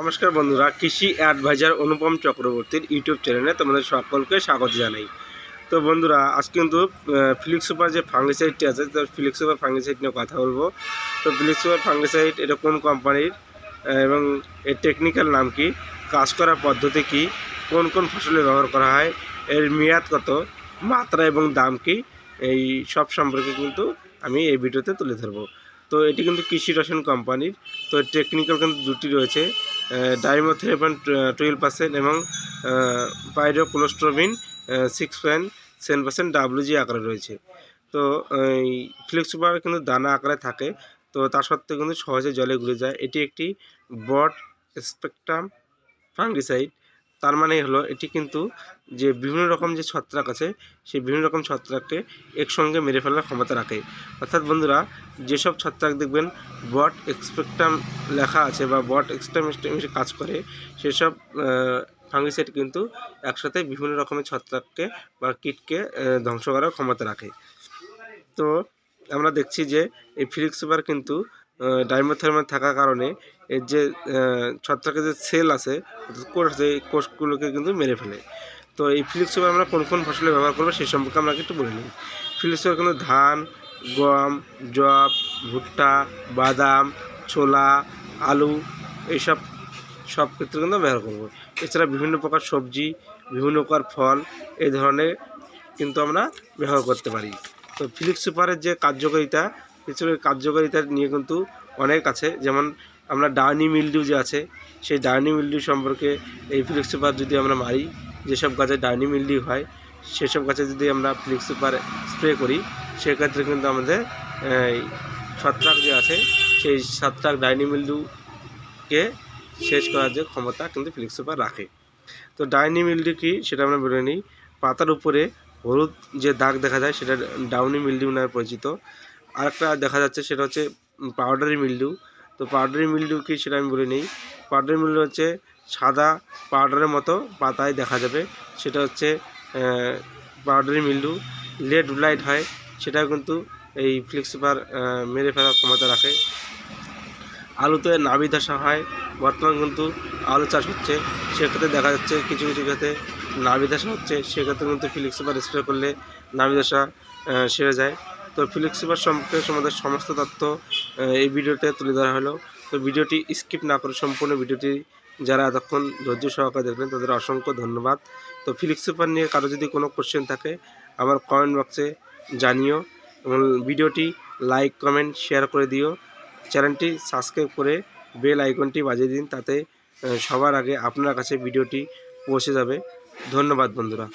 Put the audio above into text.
নমস্কার বন্ধুরা, কৃষি অ্যাডভাইজার অনুপম চক্রবর্তীর ইউটিউব চ্যানেলে তোমাদের সকলকে স্বাগত জানাই। তো বন্ধুরা, আজ কিন্তু ফিলিক্স সুপার যে ফাঙ্গিসাইডটি আছে, তো ফিলিক্স সুপার ফাঙ্গিসাইড নিয়ে কথা বলব। তো ফিলিক্স সুপার ফাঙ্গিসাইড এটা কোন কোম্পানির এবং এর টেকনিক্যাল নাম কি, কাজ করার পদ্ধতি কি, কোন কোন ফসলে ব্যবহার করা হয়, এর মেয়াদ কত, মাত্রা এবং দাম কি, এই সব সম্পর্কে কিন্তু আমি এই ভিডিওতে তুলে ধরবো। তো এটি কিন্তু কৃষি রসায়ন কোম্পানির তো টেকনিক্যাল কিন্তু দুটি রয়েছে। ডাইমোথেরাপন টুয়েলভ পার্সেন্ট এবং pyraclostrobin six point seven percent WG আকারে রয়েছে। তো ফ্লেক্স সুপার কিন্তু দানা আকারে থাকে। তো তা সত্ত্বেও কিন্তু সহজে জলে ঘুরে যায়। এটি একটি বট স্পেকট্রাম ফাঙ্গিসাইড। তার মানে হলো এটি কিন্তু যে বিভিন্ন রকম যে ছত্রাক আছে, সেই বিভিন্ন রকম ছত্রাককে একসঙ্গে মেরে ফেলার ক্ষমতা রাখে। অর্থাৎ বন্ধুরা, যেসব ছত্রাক দেখবেন, বট এক্সপেক্টাম লেখা আছে বা বট এক্সট্রাম কাজ করে, সেসব ফাঙ্গিসাইড কিন্তু একসাথে বিভিন্ন রকমের ছত্রাককে বা কীটকে ধ্বংস করার ক্ষমতা রাখে। তো আমরা দেখছি যে এই ফিলিক্স সুপার কিন্তু ডাইমোথার্মাল থাকার কারণে এর যে ছত্রাকের যে সেল আছে কোষ আছে এই কোষগুলোকে কিন্তু মেরে ফেলে। তো এই ফিলিক্স সুপার আমরা কোন কোন ফসলে ব্যবহার করব সেই সম্পর্কে আমরা একটু বলে নিই। ফিলিক্স সুপার কিন্তু ধান, গম জব ভুট্টা, বাদাম, ছোলা, আলু এইসব, সব ক্ষেত্রে কিন্তু ব্যবহার করব। এছাড়া বিভিন্ন প্রকার সবজি, বিভিন্ন প্রকার ফল এই ধরনের কিন্তু আমরা ব্যবহার করতে পারি। তো ফিলিক্স সুপারের যে কার্যকারিতা পিছনের কার্যকারিতা নিয়ে কিন্তু অনেক আছে। যেমন আমরা ডার্নি মিলডিউ যে আছে, সেই ডার্নি মিলডিউ সম্পর্কে এই ফিলিক্স সুপার যদি আমরা মারি, যেসব গাছে ডার্নি মিলডিউ হয়, সেসব গাছে যদি আমরা ফিলিক্স সুপার করি, সেক্ষেত্রে কিন্তু আমাদের ছত্রাক যে আছে, সেই ছত্রাক ডাইনি মিলডিউকে শেষ করার যে ক্ষমতা কিন্তু ফিলিক্স সুপার রাখে। তো ডাইনি মিলডিউ কি, সেটা আমরা বলে নিই। পাতার উপরে হলুদ যে দাগ দেখা যায়, সেটা ডাউনি মিলডিউ নামে পরিচিত। আরেকটা দেখা যাচ্ছে, সেটা হচ্ছে পাউডারি মিলডিউ তো পাউডারি মিলডিউ কি সেটা আমি বলে নিই। পাউডারি মিলডিউ হচ্ছে সাদা পাউডারের মতো পাতায় দেখা যাবে। সেটা হচ্ছে পাউডারি মিলডিউ লেড লাইট হয়, সেটাও কিন্তু এই ফ্লিক্স সুপার মেরে ফেলার ক্ষমতা রাখে। আলুতে নাবি ধসা হয়, বর্তমান কিন্তু আলু চাষ হচ্ছে। সেক্ষেত্রে দেখা যাচ্ছে কিছু কিছু ক্ষেত্রে নাবি ধসা হচ্ছে। সেক্ষেত্রে কিন্তু ফিলিক্স সুপার স্প্রে করলে নাবি ধসা সেরে যায়। তো ফিলিক্স সুপার সম্পর্কে আমাদের সমস্ত তথ্য এই ভিডিওতে তুলে ধরা হলো। তো ভিডিওটি স্কিপ না করে সম্পূর্ণ ভিডিওটি যারা এতক্ষণ ধৈর্য সহকারে দেখবেন তাদের অসংখ্য ধন্যবাদ। তো ফিলিক্স সুপার নিয়ে কারও যদি কোনো কোশ্চেন থাকে, আমার কমেন্ট বক্সে জানিও এবং ভিডিওটি লাইক কমেন্ট শেয়ার করে দিও। চ্যানেলটি সাবস্ক্রাইব করে বেল আইকনটি বাজিয়ে দিন, তাতে সবার আগে আপনার কাছে ভিডিওটি পৌঁছে যাবে। ধন্যবাদ বন্ধুরা।